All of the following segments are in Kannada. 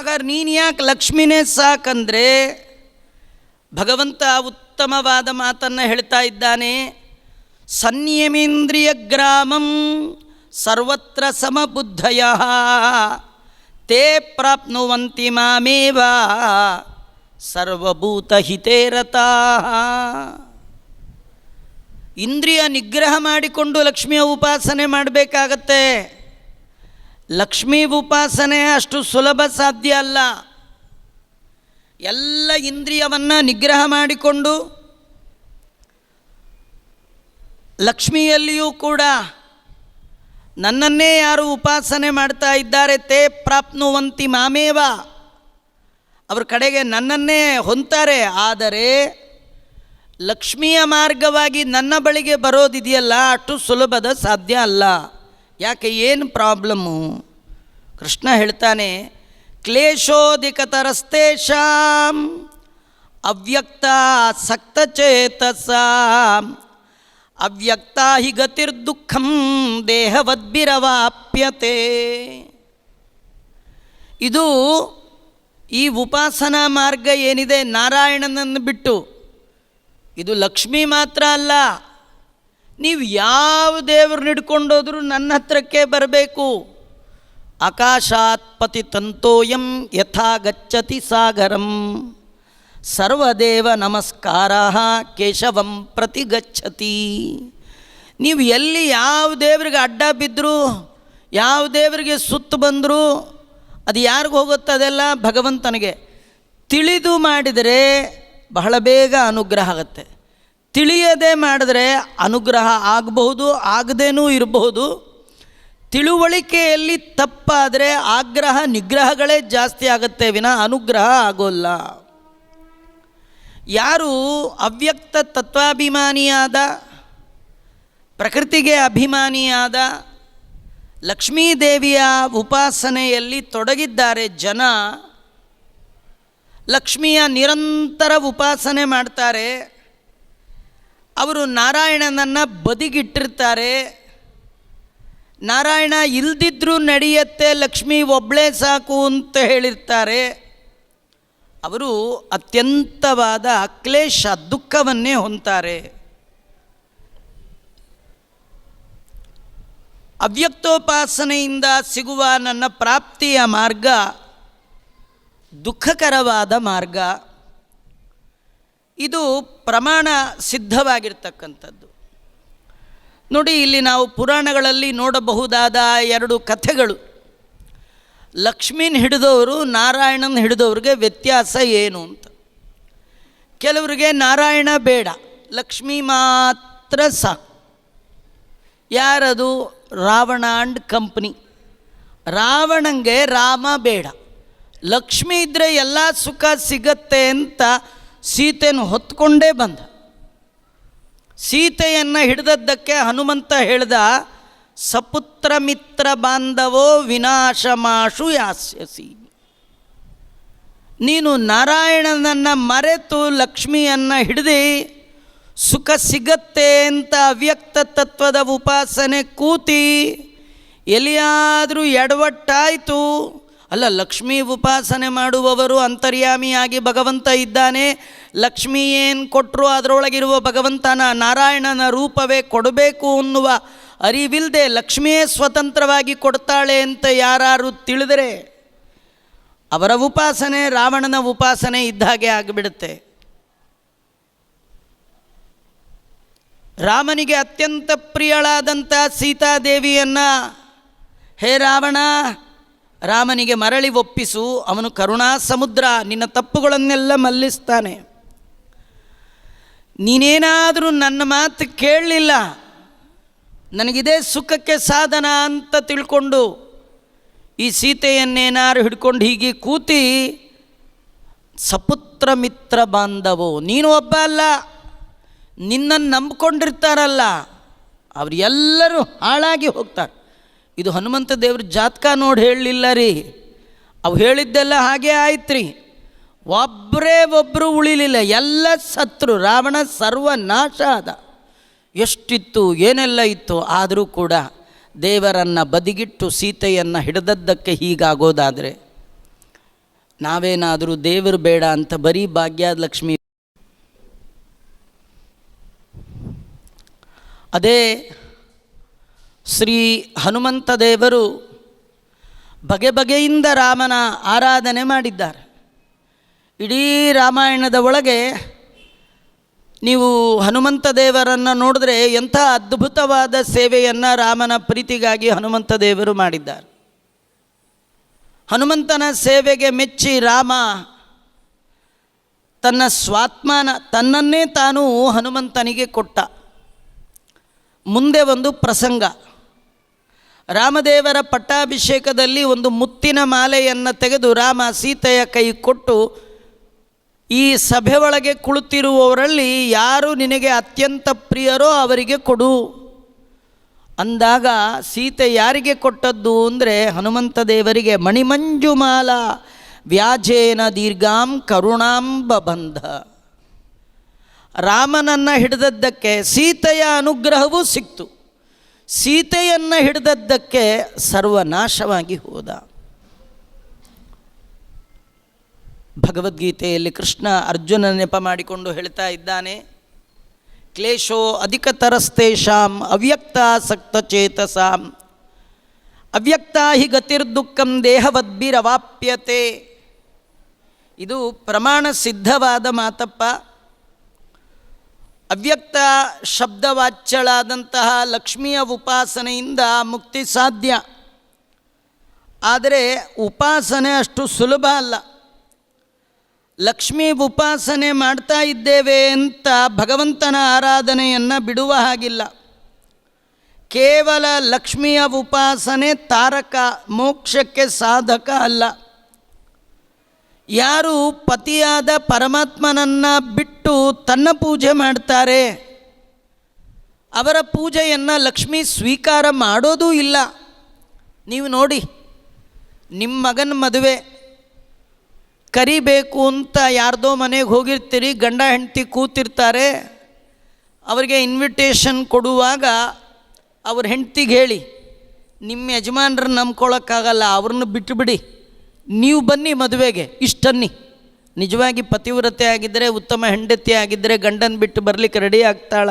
ಹಾಗಾದ್ರೆ ನೀನು ಯಾಕೆ ಲಕ್ಷ್ಮಿನೇ ಸಾಕಂದರೆ ಭಗವಂತ ಉತ್ತಮವಾದ ಮಾತನ್ನು ಹೇಳ್ತಾ ಇದ್ದಾನೆ ಸಂಯಮೇಂದ್ರಿಯ ಗ್ರಾಮಂ ಸರ್ವತ್ರ ಸಮಬುದ್ಧಯ, ತೇ ಪ್ರಾಪ್ನುವಂತಿ ಮಾಮೇವ ಸರ್ವಭೂತಹಿತೇರತಾ ಇಂದ್ರಿಯ ನಿಗ್ರಹ ಮಾಡಿಕೊಂಡು ಲಕ್ಷ್ಮಿಯ ಉಪಾಸನೆ ಮಾಡಬೇಕಾಗತ್ತೆ. ಲಕ್ಷ್ಮೀ ಉಪಾಸನೆ ಅಷ್ಟು ಸುಲಭ ಸಾಧ್ಯ ಅಲ್ಲ. ಎಲ್ಲ ಇಂದ್ರಿಯವನ್ನು ನಿಗ್ರಹ ಮಾಡಿಕೊಂಡು ಲಕ್ಷ್ಮಿಯಲ್ಲಿಯೂ ಕೂಡ ನನ್ನನ್ನೇ ಯಾರು ಉಪಾಸನೆ ಮಾಡ್ತಾ ಇದ್ದಾರೆ ತೇ ಪ್ರಾಪ್ನುವಂತಿ ಮಾಮೇವ. ಅವ್ರ ಕಡೆಗೆ ನನ್ನನ್ನೇ ಹೊಂತಾರೆ ಆದರೆ ಲಕ್ಷ್ಮಿಯ ಮಾರ್ಗವಾಗಿ ನನ್ನ ಬಳಿಗೆ ಬರೋದಿದೆಯಲ್ಲ, ಅಷ್ಟು ಸುಲಭದ ಸಾಧ್ಯ ಅಲ್ಲ. ಯಾಕೆ, ಏನು ಪ್ರಾಬ್ಲಮ್ಮು? ಕೃಷ್ಣ ಹೇಳ್ತಾನೆ, ಕ್ಲೇಶೋಧಿಕತರಸ್ತೇಷಾಂ, ಅವ್ಯಕ್ತ ಸಕ್ತಚೇತಸಾಂ, ಅವ್ಯಕ್ತ ಹಿ ಗತಿರ್ದುಃಖಂ ದೇಹವದ್ಭಿರವಾಪ್ಯತೆ. ಇದು ಈ ಉಪಾಸನಾ ಮಾರ್ಗ ಏನಿದೆ, ನಾರಾಯಣನನ್ನು ಬಿಟ್ಟು, ಇದು ಲಕ್ಷ್ಮಿ ಮಾತ್ರ ಅಲ್ಲ. ನೀವು ಯಾವ ದೇವ್ರನ್ನ ಹಿಡ್ಕೊಂಡೋದ್ರೂ ನನ್ನ ಹತ್ರಕ್ಕೆ ಬರಬೇಕು. ಆಕಾಶಾತ್ ಪತಿ ತಂತೋಯಂ ಯಥಾ ಗಚ್ಚತಿ ಸಾಗರಂ. ಸರ್ವದೇವ ನಮಸ್ಕಾರ ಕೇಶವಂ ಪ್ರತಿ ಗಚ್ಚತಿ ನೀವು ಎಲ್ಲಿ ಯಾವ ದೇವರಿಗೆ ಅಡ್ಡ ಬಿದ್ದರೂ ಯಾವ ದೇವರಿಗೆ ಸುತ್ತು ಬಂದರೂ, ಅದು ಯಾರಿಗೂ ಹೋಗುತ್ತೆ ಅದೆಲ್ಲ ಭಗವಂತನಿಗೆ ತಿಳಿದು ಮಾಡಿದರೆ ಬಹಳ ಬೇಗ ಅನುಗ್ರಹ ಆಗುತ್ತೆ. ತಿಳಿಯದೆ ಮಾಡಿದ್ರೆ ಅನುಗ್ರಹ ಆಗಬಹುದು, ಆಗದೇನೂ ಇರಬಹುದು. ತಿಳುವಳಿಕೆಯಲ್ಲಿ ತಪ್ಪಾದರೆ ಆಗ್ರಹ ನಿಗ್ರಹಗಳೇ ಜಾಸ್ತಿ ಆಗುತ್ತೆ ವಿನ ಅನುಗ್ರಹ ಆಗೋಲ್ಲ. ಯಾರು ಅವ್ಯಕ್ತ ತತ್ವಾಭಿಮಾನಿಯಾದ, ಪ್ರಕೃತಿಗೆ ಅಭಿಮಾನಿಯಾದ, ಲಕ್ಷ್ಮೀದೇವಿಯ ಉಪಾಸನೆಯಲ್ಲಿ ತೊಡಗಿದ್ದಾರೆ ಜನ, ಲಕ್ಷ್ಮಿಯ ನಿರಂತರ ಉಪಾಸನೆ ಮಾಡ್ತಾರೆ, ಅವರು ನಾರಾಯಣನನ್ನು ಬದಿಗಿಟ್ಟಿರ್ತಾರೆ ನಾರಾಯಣ ಇಲ್ದಿದ್ರೂ ನಡೆಯತ್ತೆ, ಲಕ್ಷ್ಮಿ ಒಬ್ಬಳೇ ಸಾಕು ಅಂತ ಹೇಳಿರ್ತಾರೆ. ಅವರು ಅತ್ಯಂತವಾದ ಅಕ್ಲೇಶ ದುಃಖವನ್ನೇ ಹೊಂತಾರೆ ಅವ್ಯಕ್ತೋಪಾಸನೆಯಿಂದ ಸಿಗುವ ನನ್ನ ಪ್ರಾಪ್ತಿಯ ಮಾರ್ಗ ದುಃಖಕರವಾದ ಮಾರ್ಗ. ಇದು ಪ್ರಮಾಣ ಸಿದ್ಧವಾಗಿರ್ತಕ್ಕಂಥದ್ದು. ನೋಡಿ, ಇಲ್ಲಿ ನಾವು ಪುರಾಣಗಳಲ್ಲಿ ನೋಡಬಹುದಾದ ಎರಡು ಕಥೆಗಳು. ಲಕ್ಷ್ಮೀನ ಹಿಡಿದವರು ನಾರಾಯಣನ ಹಿಡಿದವ್ರಿಗೆ ವ್ಯತ್ಯಾಸ ಏನು ಅಂತ. ಕೆಲವರಿಗೆ ನಾರಾಯಣ ಬೇಡ, ಲಕ್ಷ್ಮೀ ಮಾತ್ರ ಸಾಕು. ಯಾರದು? Ravana and company. ರಾವಣಂಗೆ ರಾಮ ಬೇಡ. ಲಕ್ಷ್ಮಿ ಇದ್ದರೆ ಎಲ್ಲ ಸುಖ ಸಿಗತ್ತೆ ಅಂತ ಸೀತೆನ ಹೊತ್ಕೊಂಡೇ ಬಂದ. ಸೀತೆಯನ್ನು ಹಿಡಿದದ್ದಕ್ಕೆ ಹನುಮಂತ ಹೇಳಿದ, ಸಪುತ್ರ ಮಿತ್ರ ಬಾಂಧವೋ ವಿನಾಶಮಾಶು ಯಾಸ್ಯಸಿ. ನೀನು ನಾರಾಯಣನನ್ನು ಮರೆತು ಲಕ್ಷ್ಮಿಯನ್ನು ಹಿಡಿದು, ಸುಖ ಸಿಗತ್ತೆ ಅಂತ ಅವ್ಯಕ್ತ ತತ್ವದ ಉಪಾಸನೆ ಕೂತಿ, ಎಲ್ಲಿಯಾದರೂ ಎಡವಟ್ಟಾಯಿತು ಅಲ್ಲ, ಲಕ್ಷ್ಮೀ ಉಪಾಸನೆ ಮಾಡುವವರು ಅಂತರ್ಯಾಮಿಯಾಗಿ ಭಗವಂತ ಇದ್ದಾನೆ. ಲಕ್ಷ್ಮಿ ಏನು ಕೊಟ್ಟರು ಅದರೊಳಗಿರುವ ಭಗವಂತನ ನಾರಾಯಣನ ರೂಪವೇ ಕೊಡಬೇಕು ಅನ್ನುವ ಅರಿವಿಲ್ಲದೆ ಲಕ್ಷ್ಮಿಯೇ ಸ್ವತಂತ್ರವಾಗಿ ಕೊಡ್ತಾಳೆ ಅಂತ ಯಾರು ತಿಳಿದರೆ ಅವರ ಉಪಾಸನೆ ರಾವಣನ ಉಪಾಸನೆ ಇದ್ದ ಹಾಗೆ ಆಗಿಬಿಡುತ್ತೆ. ರಾಮನಿಗೆ ಅತ್ಯಂತ ಪ್ರಿಯಳಾದಂಥ ಸೀತಾದೇವಿಯನ್ನು, ಹೇ ರಾವಣ ರಾಮನಿಗೆ ಮರಳಿ ಒಪ್ಪಿಸು, ಅವನು ಕರುಣಾ ಸಮುದ್ರ, ನಿನ್ನ ತಪ್ಪುಗಳನ್ನೆಲ್ಲ ಮಲ್ಲಿಸ್ತಾನೆ. ನೀನೇನಾದರೂ ನನ್ನ ಮಾತು ಕೇಳಲಿಲ್ಲ, ನನಗಿದೇ ಸುಖಕ್ಕೆ ಸಾಧನ ಅಂತ ತಿಳ್ಕೊಂಡು ಈ ಸೀತೆಯನ್ನೇನಾರು ಹಿಡ್ಕೊಂಡು ಹೀಗೆ ಕೂತಿ, ಸಪುತ್ರ ಮಿತ್ರ ಬಾಂಧವೋ, ನೀನು ಒಬ್ಬ ಅಲ್ಲ, ನಿನ್ನನ್ನು ನಂಬ್ಕೊಂಡಿರ್ತಾರಲ್ಲ, ಅವ್ರು ಎಲ್ಲರೂ ಹಾಳಾಗಿ ಹೋಗ್ತಾರೆ. ಇದು ಹನುಮಂತ ದೇವ್ರ ಜಾತಕ ನೋಡಿ ಹೇಳಲಿಲ್ಲ ರೀ. ಅವು ಹೇಳಿದ್ದೆಲ್ಲ ಹಾಗೇ ಆಯ್ತು ರೀ ಒಬ್ಬರೇ ಒಬ್ಬರು ಉಳಿಲಿಲ್ಲ. ಎಲ್ಲ ಸತ್ರು, ರಾವಣ ಸರ್ವನಾಶ ಆದ. ಎಷ್ಟಿತ್ತು, ಏನೆಲ್ಲ ಇತ್ತು ಆದರೂ ಕೂಡ ದೇವರನ್ನು ಬದಿಗಿಟ್ಟು ಸೀತೆಯನ್ನು ಹಿಡಿದದ್ದಕ್ಕೆ ಹೀಗಾಗೋದಾದರೆ ನಾವೇನಾದರೂ ದೇವರು ಬೇಡ ಅಂತ ಬರೀ ಭಾಗ್ಯಲಕ್ಷ್ಮಿ ಅದೇ ಶ್ರೀ ಹನುಮಂತ ದೇವರು ಬಗೆ ಬಗೆಯಿಂದ ರಾಮನ ಆರಾಧನೆ ಮಾಡಿದ್ದಾರೆ. ಇಡೀ ರಾಮಾಯಣದ ಒಳಗೆ ನೀವು ಹನುಮಂತ ದೇವರನ್ನು ನೋಡಿದ್ರೆ ಎಂಥ ಅದ್ಭುತವಾದ ಸೇವೆಯನ್ನು ರಾಮನ ಪ್ರೀತಿಗಾಗಿ ಹನುಮಂತ ದೇವರು ಮಾಡಿದ್ದಾರೆ. ಹನುಮಂತನ ಸೇವೆಗೆ ಮೆಚ್ಚಿ ರಾಮ ತನ್ನ ಸ್ವಾತ್ಮಾನ ತನ್ನನ್ನೇ ತಾನು ಹನುಮಂತನಿಗೆ ಕೊಟ್ಟ. ಮುಂದೆ ಒಂದು ಪ್ರಸಂಗ. ರಾಮದೇವರ ಪಟ್ಟಾಭಿಷೇಕದಲ್ಲಿ ಒಂದು ಮುತ್ತಿನ ಮಾಲೆಯನ್ನು ತೆಗೆದು ರಾಮ ಸೀತೆಯ ಕೈ ಕೊಟ್ಟು, ಈ ಸಭೆ ಒಳಗೆ ಕುಳಿತಿರುವವರಲ್ಲಿ ಯಾರು ನಿನಗೆ ಅತ್ಯಂತ ಪ್ರಿಯರೋ ಅವರಿಗೆ ಕೊಡು. ಅಂದಾಗ ಸೀತೆ ಯಾರಿಗೆ ಕೊಟ್ಟದ್ದು ಅಂದರೆ ಹನುಮಂತ ದೇವರಿಗೆ ಮಣಿಮಂಜುಮಾಲ ವ್ಯಾಜೇನ ದೀರ್ಘಾಂ ಕರುಣಾಂಬ ಬಂಧ. ರಾಮನನ್ನು ಹಿಡಿದದ್ದಕ್ಕೆ ಸೀತೆಯ ಅನುಗ್ರಹವೂ ಸಿಕ್ತು. ಸೀತೆಯನ್ನು ಹಿಡಿದದ್ದಕ್ಕೆ ಸರ್ವನಾಶವಾಗಿ ಹೋದ. ಭಗವದ್ಗೀತೆಯಲ್ಲಿ ಕೃಷ್ಣ ಅರ್ಜುನ ನೆಪ ಮಾಡಿಕೊಂಡು ಹೇಳ್ತಾ ಇದ್ದಾನೆ, ಕ್ಲೇಶೋ ಅಧಿಕತರಸ್ತೇಷಾಂ ಅವ್ಯಕ್ತಾಸಕ್ತ ಚೇತಸಾಂ ಅವ್ಯಕ್ತ ಹಿ ಗತಿರ್ದುಃಖಂ ದೇಹವದ್ಭಿರವಾಪ್ಯತೆ. ಇದು ಪ್ರಮಾಣ ಸಿದ್ಧವಾದ ಮಾತಪ್ಪ. ಅವ್ಯಕ್ತ ಶಬ್ದವಾಚ್ಯಳಾದಂತಹ ಲಕ್ಷ್ಮಿಯ ಉಪಾಸನೆಯಿಂದ ಮುಕ್ತಿ ಸಾಧ್ಯ. ಆದರೆ ಉಪಾಸನೆ ಅಷ್ಟು ಸುಲಭ ಅಲ್ಲ. ಲಕ್ಷ್ಮೀ ಉಪಾಸನೆ ಮಾಡ್ತಾ ಇದ್ದೇವೆ ಅಂತ ಭಗವಂತನ ಆರಾಧನೆಯನ್ನು ಬಿಡುವ ಹಾಗಿಲ್ಲ. ಕೇವಲ ಲಕ್ಷ್ಮಿಯ ಉಪಾಸನೆ ತಾರಕ, ಮೋಕ್ಷಕ್ಕೆ ಸಾಧಕ ಅಲ್ಲ. ಯಾರು ಪತಿಯಾದ ಪರಮಾತ್ಮನನ್ನು ಬಿಟ್ಟು ತನ್ನ ಪೂಜೆ ಮಾಡ್ತಾರೆ? ಅವರ ಪೂಜೆಯನ್ನು ಲಕ್ಷ್ಮಿ ಸ್ವೀಕಾರ ಮಾಡೋದೂ ಇಲ್ಲ. ನೀವು ನೋಡಿ ನಿಮ್ಮ ಮಗನ ಮದುವೆ, ಕರಿಬೇಕು ಅಂತ ಯಾರ್ದೋ ಮನೆಗೆ ಹೋಗಿರ್ತೀರಿ, ಗಂಡ ಹೆಂಡತಿ ಕೂತಿರ್ತಾರೆ, ಅವರಿಗೆ ಇನ್ವಿಟೇಷನ್ ಕೊಡುವಾಗ ಅವ್ರ ಹೆಂಡ್ತಿಗೆ ಹೇಳಿ ನಿಮ್ಮ ಯಜಮಾನ್ರನ್ನ ನಂಬ್ಕೊಳ್ಳೋಕ್ಕಾಗಲ್ಲ ಅವ್ರನ್ನ ಬಿಟ್ಟುಬಿಡಿ ನೀವು ಬನ್ನಿ ಮದುವೆಗೆ, ಇಷ್ಟನ್ನಿ. ನಿಜವಾಗಿ ಪತಿವ್ರತೆ ಆಗಿದ್ದರೆ ಉತ್ತಮ ಹೆಂಡತಿ ಆಗಿದ್ದರೆ ಗಂಡನ ಬಿಟ್ಟು ಬರಲಿಕ್ಕೆ ರೆಡಿ ಆಗ್ತಾಳ.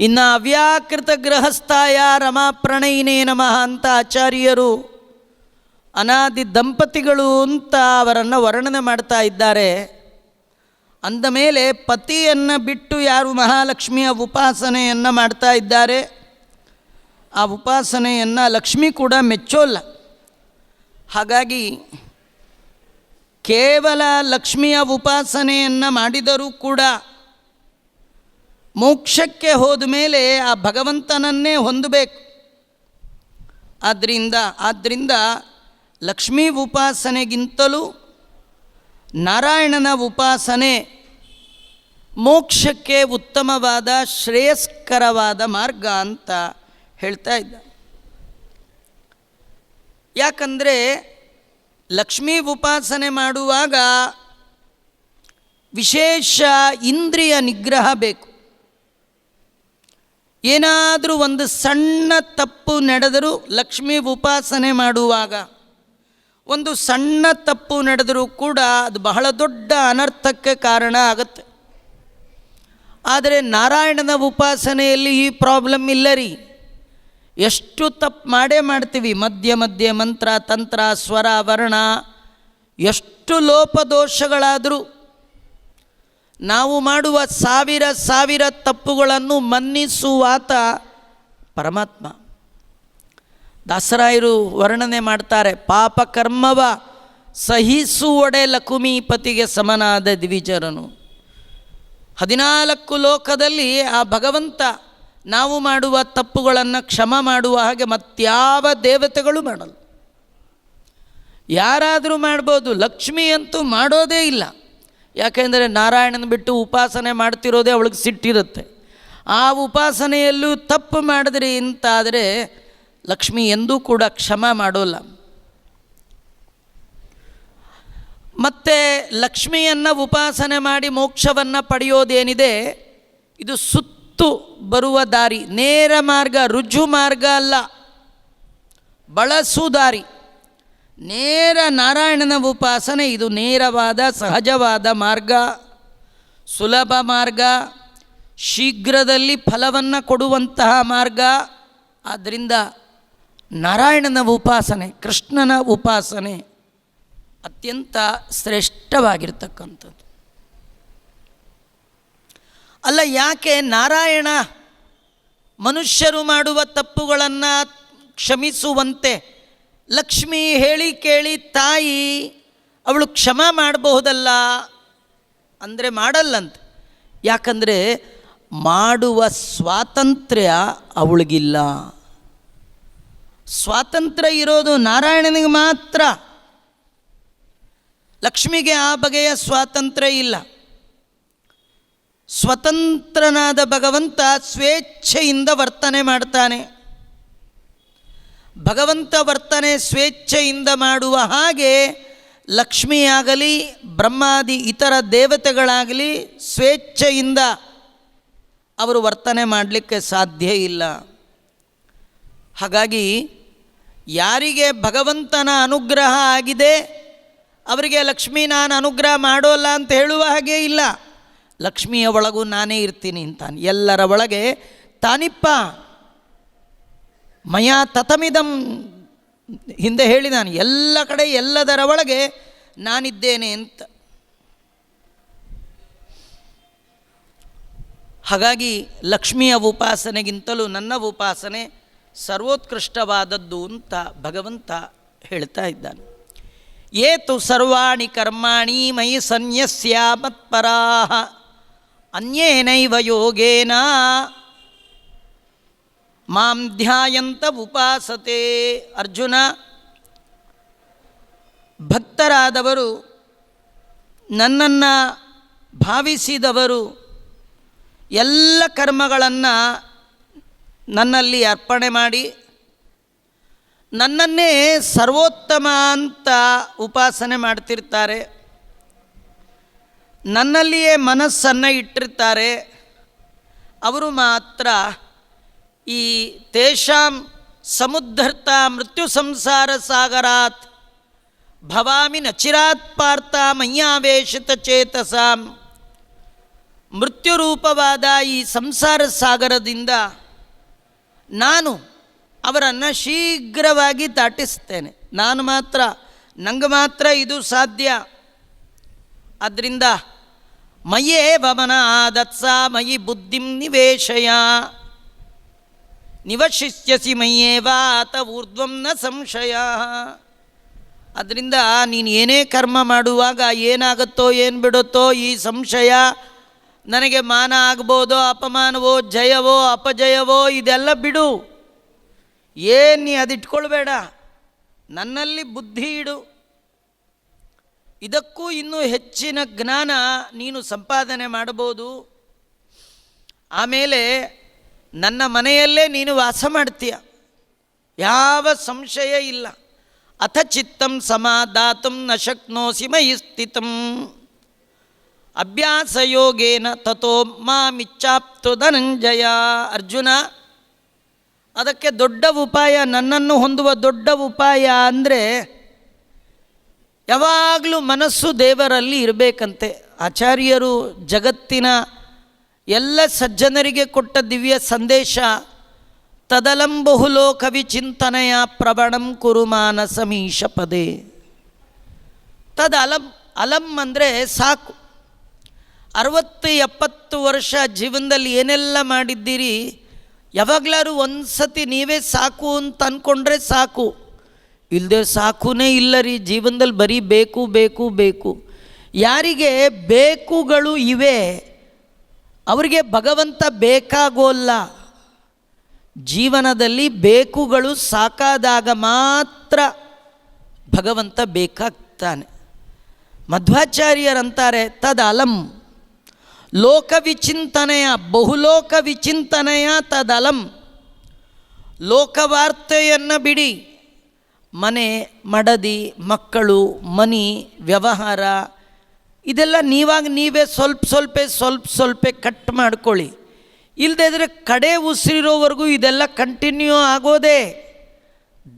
ಇನ್ನು ಅವ್ಯಾಕೃತ ಗೃಹಸ್ಥಾಯ ರಮಾ ಪ್ರಣಯಿನೇ ನಮಃ ಅಂತ ಆಚಾರ್ಯರು, ಅನಾದಿ ದಂಪತಿಗಳು ಅಂತ ಅವರನ್ನು ವರ್ಣನೆ ಮಾಡ್ತಾ ಇದ್ದಾರೆ. ಅಂದ ಮೇಲೆ ಪತಿಯನ್ನು ಬಿಟ್ಟು ಯಾರು ಮಹಾಲಕ್ಷ್ಮಿಯ ಉಪಾಸನೆಯನ್ನು ಮಾಡ್ತಾ ಇದ್ದಾರೆ? ಆ ಉಪಾಸನೆಯನ್ನು ಲಕ್ಷ್ಮಿ ಕೂಡ ಮೆಚ್ಚೋಲ್ಲ. ಹಾಗಾಗಿ ಕೇವಲ ಲಕ್ಷ್ಮಿಯ ಉಪಾಸನೆಯನ್ನು ಮಾಡಿದರೂ ಕೂಡ ಮೋಕ್ಷಕ್ಕೆ ಹೋದ ಮೇಲೆ ಆ ಭಗವಂತನನ್ನೇ ಹೊಂದಬೇಕು. ಆದ್ದರಿಂದ ಆದ್ದರಿಂದ ಲಕ್ಷ್ಮೀ ಉಪಾಸನೆಗಿಂತಲೂ ನಾರಾಯಣನ ಉಪಾಸನೆ ಮೋಕ್ಷಕ್ಕೆ ಉತ್ತಮವಾದ, ಶ್ರೇಯಸ್ಕರವಾದ ಮಾರ್ಗ ಅಂತ ಹೇಳ್ತಾ ಇದ್ದ. ಯಾಕಂದರೆ ಲಕ್ಷ್ಮೀ ಉಪಾಸನೆ ಮಾಡುವಾಗ ವಿಶೇಷ ಇಂದ್ರಿಯ ನಿಗ್ರಹ ಬೇಕು. ಏನಾದರೂ ಒಂದು ಸಣ್ಣ ತಪ್ಪು ನಡೆದರೂ ಲಕ್ಷ್ಮೀ ಉಪಾಸನೆ ಮಾಡುವಾಗ ಒಂದು ಸಣ್ಣ ತಪ್ಪು ನಡೆದರೂ ಕೂಡ ಅದು ಬಹಳ ದೊಡ್ಡ ಅನರ್ಥಕ್ಕೆ ಕಾರಣ ಆಗುತ್ತೆ. ಆದರೆ ನಾರಾಯಣನ ಉಪಾಸನೆಯಲ್ಲಿ ಈ ಪ್ರಾಬ್ಲಮ್ ಇಲ್ಲ ರೀ. ಎಷ್ಟು ತಪ್ಪು ಮಾಡೇ ಮಾಡ್ತೀವಿ. ಮಧ್ಯ ಮಧ್ಯೆ ಮಂತ್ರ, ತಂತ್ರ, ಸ್ವರ, ವರ್ಣ, ಎಷ್ಟು ಲೋಪದೋಷಗಳಾದರೂ ನಾವು ಮಾಡುವ ಸಾವಿರ ಸಾವಿರ ತಪ್ಪುಗಳನ್ನು ಮನ್ನಿಸುವಾತ ಪರಮಾತ್ಮ. ದಾಸರಾಯರು ವರ್ಣನೆ ಮಾಡ್ತಾರೆ ಪಾಪಕರ್ಮವ ಸಹಿಸುವಡೆ ಲಕುಮೀಪತಿಗೆ ಸಮನಾದ ದ್ವಿಜರನು. ಹದಿನಾಲ್ಕು ಲೋಕದಲ್ಲಿ ಆ ಭಗವಂತ ನಾವು ಮಾಡುವ ತಪ್ಪುಗಳನ್ನು ಕ್ಷಮ ಮಾಡುವ ಹಾಗೆ ಮತ್ಯಾವ ದೇವತೆಗಳು ಮಾಡಲ್ಲ. ಯಾರಾದರೂ ಮಾಡ್ಬೋದು, ಲಕ್ಷ್ಮಿ ಅಂತೂ ಮಾಡೋದೇ ಇಲ್ಲ. ಯಾಕೆಂದರೆ ನಾರಾಯಣನ ಬಿಟ್ಟು ಉಪಾಸನೆ ಮಾಡ್ತಿರೋದೇ ಅವಳಿಗೆ ಸಿಟ್ಟಿರುತ್ತೆ. ಆ ಉಪಾಸನೆಯಲ್ಲೂ ತಪ್ಪು ಮಾಡಿದ್ರಿ ಇಂತಾದರೆ ಲಕ್ಷ್ಮಿ ಎಂದೂ ಕೂಡ ಕ್ಷಮ ಮಾಡೋಲ್ಲ. ಮತ್ತು ಲಕ್ಷ್ಮಿಯನ್ನು ಉಪಾಸನೆ ಮಾಡಿ ಮೋಕ್ಷವನ್ನು ಪಡೆಯೋದೇನಿದೆ? ಇದು ಸುತ್ತು ಬರುವ ದಾರಿ, ನೇರ ಮಾರ್ಗ, ರುಜು ಮಾರ್ಗ ಅಲ್ಲ. ಬಳಸು ದಾರಿ. ನೇರ ನಾರಾಯಣನ ಉಪಾಸನೆ ಇದು ನೇರವಾದ, ಸಹಜವಾದ ಮಾರ್ಗ, ಸುಲಭ ಮಾರ್ಗ, ಶೀಘ್ರದಲ್ಲಿ ಫಲವನ್ನು ಕೊಡುವಂತಹ ಮಾರ್ಗ. ಆದ್ದರಿಂದ ನಾರಾಯಣನ ಉಪಾಸನೆ, ಕೃಷ್ಣನ ಉಪಾಸನೆ ಅತ್ಯಂತ ಶ್ರೇಷ್ಠವಾಗಿರ್ತಕ್ಕಂಥದ್ದು. ಅಲ್ಲ ಯಾಕೆ ನಾರಾಯಣ ಮನುಷ್ಯರು ಮಾಡುವ ತಪ್ಪುಗಳನ್ನು ಕ್ಷಮಿಸುವಂತೆ? ಲಕ್ಷ್ಮಿ ಹೇಳಿ ಕೇಳಿ, ತಾಯಿ, ಅವಳು ಕ್ಷಮ ಮಾಡಬಹುದಲ್ಲ? ಅಂದರೆ ಮಾಡಲ್ಲಂತೆ. ಯಾಕಂದರೆ ಮಾಡುವ ಸ್ವಾತಂತ್ರ್ಯ ಅವಳಿಗಿಲ್ಲ. ಸ್ವಾತಂತ್ರ್ಯ ಇರೋದು ನಾರಾಯಣನಿಗೆ ಮಾತ್ರ. ಲಕ್ಷ್ಮಿಗೆ ಆ ಬಗೆಯ ಸ್ವಾತಂತ್ರ್ಯ ಇಲ್ಲ. ಸ್ವತಂತ್ರನಾದ ಭಗವಂತ ಸ್ವೇಚ್ಛೆಯಿಂದ ವರ್ತನೆ ಮಾಡ್ತಾನೆ. ಭಗವಂತ ವರ್ತನೆ ಸ್ವೇಚ್ಛೆಯಿಂದ ಮಾಡುವ ಹಾಗೆ ಲಕ್ಷ್ಮಿಯಾಗಲಿ, ಬ್ರಹ್ಮಾದಿ ಇತರ ದೇವತೆಗಳಾಗಲಿ ಸ್ವೇಚ್ಛೆಯಿಂದ ಅವರು ವರ್ತನೆ ಮಾಡಲಿಕ್ಕೆ ಸಾಧ್ಯ ಇಲ್ಲ. ಹಾಗಾಗಿ ಯಾರಿಗೆ ಭಗವಂತನ ಅನುಗ್ರಹ ಆಗಿದೆ, ಅವರಿಗೆ ಲಕ್ಷ್ಮೀ ನಾನು ಅನುಗ್ರಹ ಮಾಡೋಲ್ಲ ಅಂತ ಹೇಳುವ ಹಾಗೆ ಇಲ್ಲ. ಲಕ್ಷ್ಮಿಯ ಒಳಗೂ ನಾನೇ ಇರ್ತೀನಿ ಅಂತಾನೆ. ಎಲ್ಲರ ಒಳಗೆ ತಾನಿಪ್ಪ ಮಯಾ ತತಮಿದಂ ಹಿಂದೆ ಹೇಳಿದಾನೆ, ಎಲ್ಲ ಕಡೆ ಎಲ್ಲದರ ಒಳಗೆ ನಾನಿದ್ದೇನೆ ಅಂತ. ಹಾಗಾಗಿ ಲಕ್ಷ್ಮಿಯ ಉಪಾಸನೆಗಿಂತಲೂ ನನ್ನ ಉಪಾಸನೆ ಸರ್ವೋತ್ಕೃಷ್ಟವಾದದ್ದು ಅಂತ ಭಗವಂತ ಹೇಳ್ತಾ ಇದ್ದಾನೆ. ಏತು ಸರ್ವಾಣಿ ಕರ್ಮಾಣಿ ಮಯಿ ಸನ್ಯಸ್ಯ ಮತ್ಪರಾ ಅನ್ಯೇನೈವ ಯೋಗೇನ? ಮಾಂ ಧ್ಯಾಯಂತ ಉಪಾಸತೆ. ಅರ್ಜುನ, ಭಕ್ತರಾದವರು, ನನ್ನನ್ನು ಭಾವಿಸಿದವರು, ಎಲ್ಲ ಕರ್ಮಗಳನ್ನು ನನ್ನಲ್ಲಿ ಅರ್ಪಣೆ ಮಾಡಿ, ನನ್ನನ್ನೇ ಸರ್ವೋತ್ತಮ ಅಂತ ಉಪಾಸನೆ ಮಾಡ್ತಿರ್ತಾರೆ. ನನ್ನಲ್ಲಿಯೇ ಮನಸ್ಸನ್ನು ಇಟ್ಟಿರ್ತಾರೆ. ಅವರು ಮಾತ್ರ ಈ ತೇಷಾಂ ಸಮುದ್ಧರ್ತ ಮೃತ್ಯು ಸಂಸಾರ ಸಾಗರಾತ್ ಭವಾಮಿ ನಚಿರಾತ್ ಪಾರ್ಥ ಮಯ್ಯಾವೇಶಿತ ಚೇತಸಾಂ. ಮೃತ್ಯುರೂಪವಾದ ಈ ಸಂಸಾರ ಸಾಗರದಿಂದ ನಾನು ಅವರನ್ನು ಶೀಘ್ರವಾಗಿ ದಾಟಿಸ್ತೇನೆ. ನಾನು ಮಾತ್ರ, ನಂಗೆ ಮಾತ್ರ ಇದು ಸಾಧ್ಯ. ಆದ್ದರಿಂದ ಮಯೇ ಭವನ ದತ್ಸಾ ಮಯಿ ಬುದ್ಧಿಂ ನಿವೇಶಯ. ನಿವಶಿಷ್ಯಸಿ ಮಯ್ಯೇವ ಆತ ಊರ್ಧ್ವಂ ನ ಸಂಶಯ. ಅದರಿಂದ ನೀನು ಏನೇ ಕರ್ಮ ಮಾಡುವಾಗ ಏನಾಗುತ್ತೋ ಏನು ಬಿಡುತ್ತೋ ಈ ಸಂಶಯ, ನನಗೆ ಮಾನ ಆಗ್ಬೋದೋ, ಅಪಮಾನವೋ, ಜಯವೋ, ಅಪಜಯವೋ, ಇದೆಲ್ಲ ಬಿಡು. ಏನು ನೀ ಅದಿಟ್ಕೊಳ್ಬೇಡ. ನನ್ನಲ್ಲಿ ಬುದ್ಧಿ ಇಡು. ಇದಕ್ಕೂ ಇನ್ನೂ ಹೆಚ್ಚಿನ ಜ್ಞಾನ ನೀನು ಸಂಪಾದನೆ ಮಾಡಬಹುದು. ಆಮೇಲೆ ನನ್ನ ಮನೆಯಲ್ಲೇ ನೀನು ವಾಸ ಮಾಡ್ತೀಯ. ಯಾವ ಸಂಶಯ ಇಲ್ಲ. ಅಥ ಚಿತ್ತಂ ಸಮಾಧಾತಂ ನ ಶಕ್ನೋಸಿ ಮಯಿ ಸ್ಥಿತಂ. ಅಭ್ಯಾಸಯೋಗೇನ ತಥೋ ಮಾಮಿಚ್ಚಾಪ್ತು ಧನಂಜಯ. ಅರ್ಜುನ, ಅದಕ್ಕೆ ದೊಡ್ಡ ಉಪಾಯ ನನ್ನನ್ನು ಹೊಂದುವ ದೊಡ್ಡ ಉಪಾಯ ಅಂದರೆ ಯಾವಾಗಲೂ ಮನಸ್ಸು ದೇವರಲ್ಲಿ ಇರಬೇಕಂತೆ. ಆಚಾರ್ಯರು ಜಗತ್ತಿನ ಎಲ್ಲ ಸಜ್ಜನರಿಗೆ ಕೊಟ್ಟ ದಿವ್ಯ ಸಂದೇಶ, ತದಲಂ ಕವಿ ಚಿಂತನೆಯ ಪ್ರವಣಂ ಕುರುಮಾನ ಮಾನಸಮೀಶ ಪದೇ. ತದ ಅಲಂ ಅಲಂ ಅಂದರೆ ಸಾಕು. ಅರವತ್ತು ಎಪ್ಪತ್ತು ವರ್ಷ ಜೀವನದಲ್ಲಿ ಏನೆಲ್ಲ ಮಾಡಿದ್ದೀರಿ? ಯಾವಾಗಲಾರು ಒಂದು ಸತಿ ನೀವೇ ಸಾಕು ಅಂತ ಅಂದ್ಕೊಂಡ್ರೆ ಸಾಕು. ಇಲ್ಲದೆ ಸಾಕುನೇ ಇಲ್ಲ ರೀ ಜೀವನದಲ್ಲಿ ಬರೀ ಬೇಕು ಬೇಕು ಬೇಕು. ಯಾರಿಗೆ ಬೇಕುಗಳು ಇವೆ, ಅವರಿಗೆ ಭಗವಂತ ಬೇಕಾಗೋಲ್ಲ. ಜೀವನದಲ್ಲಿ ಬೇಕುಗಳು ಸಾಕಾದಾಗ ಮಾತ್ರ ಭಗವಂತ ಬೇಕಾಗ್ತಾನೆ. ಮಧ್ವಾಚಾರ್ಯರಂತಾರೆ, ತದಲಂ. ಲೋಕ ವಿಚಿಂತನೆಯ, ಬಹುಲೋಕ ವಿಚಿಂತನೆಯ ತದಲಂ. ಲೋಕವಾರ್ತೆಯನ್ನು ಬಿಡಿ. ಮನೆ, ಮಡದಿ, ಮಕ್ಕಳು, ಮನಿ, ವ್ಯವಹಾರ, ಇದೆಲ್ಲ ನೀವಾಗ ನೀವೇ ಸ್ವಲ್ಪ ಸ್ವಲ್ಪ ಸ್ವಲ್ಪ ಸ್ವಲ್ಪ ಕಟ್ ಮಾಡ್ಕೊಳ್ಳಿ. ಇಲ್ಲದೇ ಇದ್ರೆ ಕಡೆ ಉಸಿರಿರೋವರೆಗೂ ಇದೆಲ್ಲ ಕಂಟಿನ್ಯೂ ಆಗೋದೇ.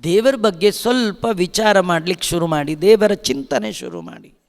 ದೇವರ ಬಗ್ಗೆ ಸ್ವಲ್ಪ ವಿಚಾರ ಮಾಡಲಿಕ್ಕೆ ಶುರು ಮಾಡಿ, ದೇವರ ಚಿಂತನೆ ಶುರು ಮಾಡಿ.